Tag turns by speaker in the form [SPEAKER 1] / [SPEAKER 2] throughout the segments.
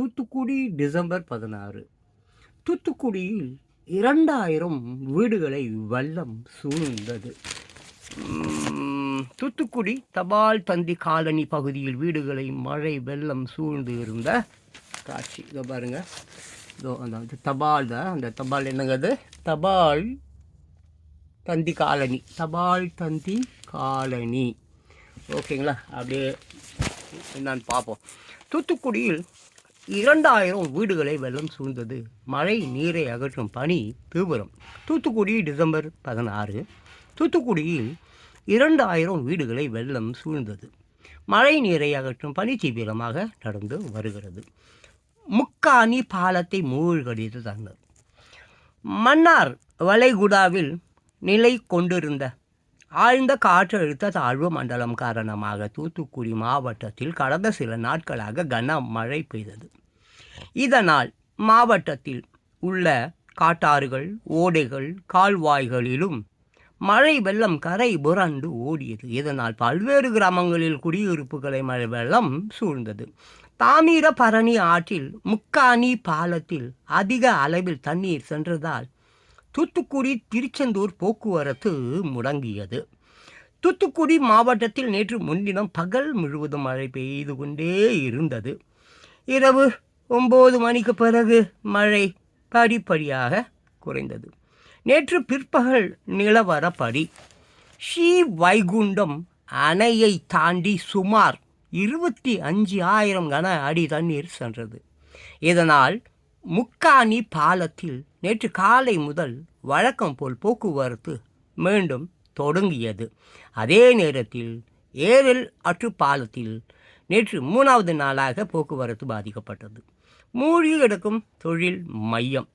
[SPEAKER 1] Thoothukudi December பதினாறு. தூத்துக்குடியில் இரண்டாயிரம் வீடுகளை வெள்ளம் சூழ்ந்தது. தூத்துக்குடி தபால் தந்தி காலனி பகுதியில் வீடுகளை மழை வெள்ளம் சூழ்ந்து இருந்த காட்சி. இதோ பாருங்க. இதோ அந்த தபால் தான். அந்த தபால் என்னங்க அது தபால் தந்தி காலனி. தபால் தந்தி காலனி. ஓகேங்களா? அப்படியே என்னான்னு பார்ப்போம். தூத்துக்குடியில் இரண்டாயிரம் வீடுகளை வெள்ளம் சூழ்ந்தது. மழை நீரை அகற்றும் பணி தீவிரம். தூத்துக்குடி டிசம்பர் பதினாறு. தூத்துக்குடியில் இரண்டாயிரம் வீடுகளை வெள்ளம் சூழ்ந்தது. மழை நீரை அகற்றும் பணி தீவிரமாக நடந்து வருகிறது. முக்காணி பாலத்தை மூழ்கடித்து தந்தது மன்னார் வளைகுடாவில் நிலை கொண்டிருந்த ஆழ்ந்த காற்றழுத்த தாழ்வு மண்டலம் காரணமாக தூத்துக்குடி மாவட்டத்தில் கடந்த சில நாட்களாக கனமழை பெய்தது. இதனால் மாவட்டத்தில் உள்ள காட்டாறுகள் ஓடைகள் கால்வாய்களிலும் மழை வெள்ளம் கரை புரண்டு ஓடியது. இதனால் பல்வேறு கிராமங்களில் குடியிருப்புகளை மழை வெள்ளம் சூழ்ந்தது. தாமிரபரணி ஆற்றில் முக்காணி பாலத்தில் அதிக அளவில் தண்ணீர் சென்றதால் தூத்துக்குடி திருச்செந்தூர் போக்குவரத்து முடங்கியது. தூத்துக்குடி மாவட்டத்தில் நேற்று முன்தினம் பகல் முழுவதும் மழை பெய்து கொண்டே இருந்தது. இரவு ஒம்பது மணிக்கு பிறகு மழை படிப்படியாக குறைந்தது. நேற்று பிற்பகல் நிலவரப்படி ஸ்ரீ வைகுண்டம் அணையை தாண்டி சுமார் இருபத்தி அஞ்சு ஆயிரம் கன அடி தண்ணீர் சென்றது. இதனால் முக்காணி பாலத்தில் நேற்று காலை முதல் வழக்கம் போல் போக்குவரத்து மீண்டும் தொடங்கியது. அதே நேரத்தில் ஏரல் அற்று பாலத்தில் நேற்று மூணாவது நாளாக போக்குவரத்து பாதிக்கப்பட்டது. மூழ்கி கிடக்கும் தொழில் மையம்.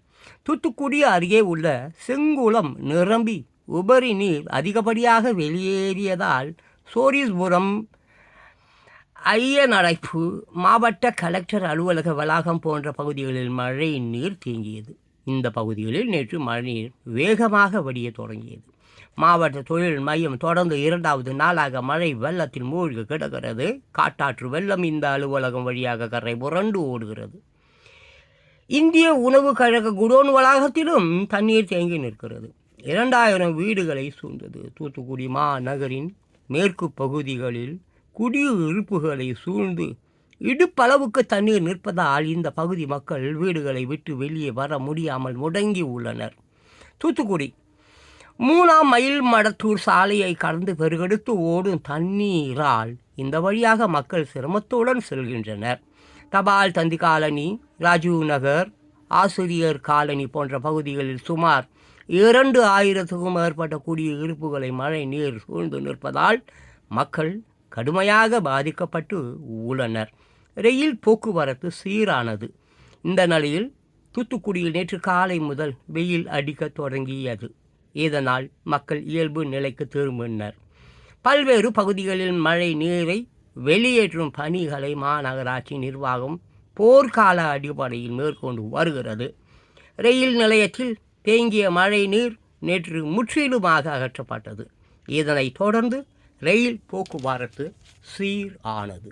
[SPEAKER 1] தூத்துக்குடி அருகே உள்ள செங்குளம் நிரம்பி உபரி நீர் அதிகப்படியாக வெளியேறியதால் சோரிஸ்புரம் ஐயனடைப்பு மாவட்ட கலெக்டர் அலுவலக வளாகம் போன்ற பகுதிகளில் மழை நீர் தேங்கியது. இந்த பகுதிகளில் நேற்று மழைநீர் வேகமாக வடிய தொடங்கியது. மாவட்ட தொழில் மையம் தொடர்ந்து இரண்டாவது நாளாக மழை வெள்ளத்தில் மூழ்கி கிடக்கிறது. காட்டாற்று வெள்ளம் இந்த அலுவலகம் வழியாக கரை புரண்டு ஓடுகிறது. இந்திய உணவு கழக குடோன் வளாகத்திலும் தண்ணீர் தேங்கி நிற்கிறது. இரண்டாயிரம் வீடுகளை சூழ்ந்தது. தூத்துக்குடி மாநகரின் மேற்கு பகுதிகளில் குடியிருப்புகளை சூழ்ந்து இடுப்பளவுக்கு தண்ணீர் நிற்பதால் இந்த பகுதி மக்கள் வீடுகளை விட்டு வெளியே வர முடியாமல் முடங்கி உள்ளனர். தூத்துக்குடி. மூணாம் மைல் மடத்தூர் சாலையை கடந்து பெருகெடுத்து ஓடும் தண்ணீரால் இந்த வழியாக மக்கள் சிரமத்துடன் செல்கின்றனர். தபால் தந்தி காலனி ராஜீவ் நகர் ஆசிரியர் காலனி போன்ற பகுதிகளில் சுமார் இரண்டு ஆயிரத்துக்கும் மேற்பட்ட குடியிருப்புகளை மழை நீர் சூழ்ந்து நிற்பதால் மக்கள் கடுமையாக பாதிக்கப்பட்டு உள்ளனர். ரயில் போக்குவரத்து சீரானது. இந்த நிலையில் தூத்துக்குடியில் நேற்று காலை முதல் வெயில் அடிக்கத் தொடங்கியது. இதனால் மக்கள் இயல்பு நிலைக்கு திரும்பினர். பல்வேறு பகுதிகளில் மழை நீரை வெளியேற்றும் பணிகளை மாநகராட்சி நிர்வாகம் போர்க்கால அடிப்படையில் மேற்கொண்டு வருகிறது. ரயில் நிலையத்தில் தேங்கிய மழை நீர் நேற்று முற்றிலுமாக அகற்றப்பட்டது. இதனைத் தொடர்ந்து ரயில் போக்குவரத்து சீர் ஆனது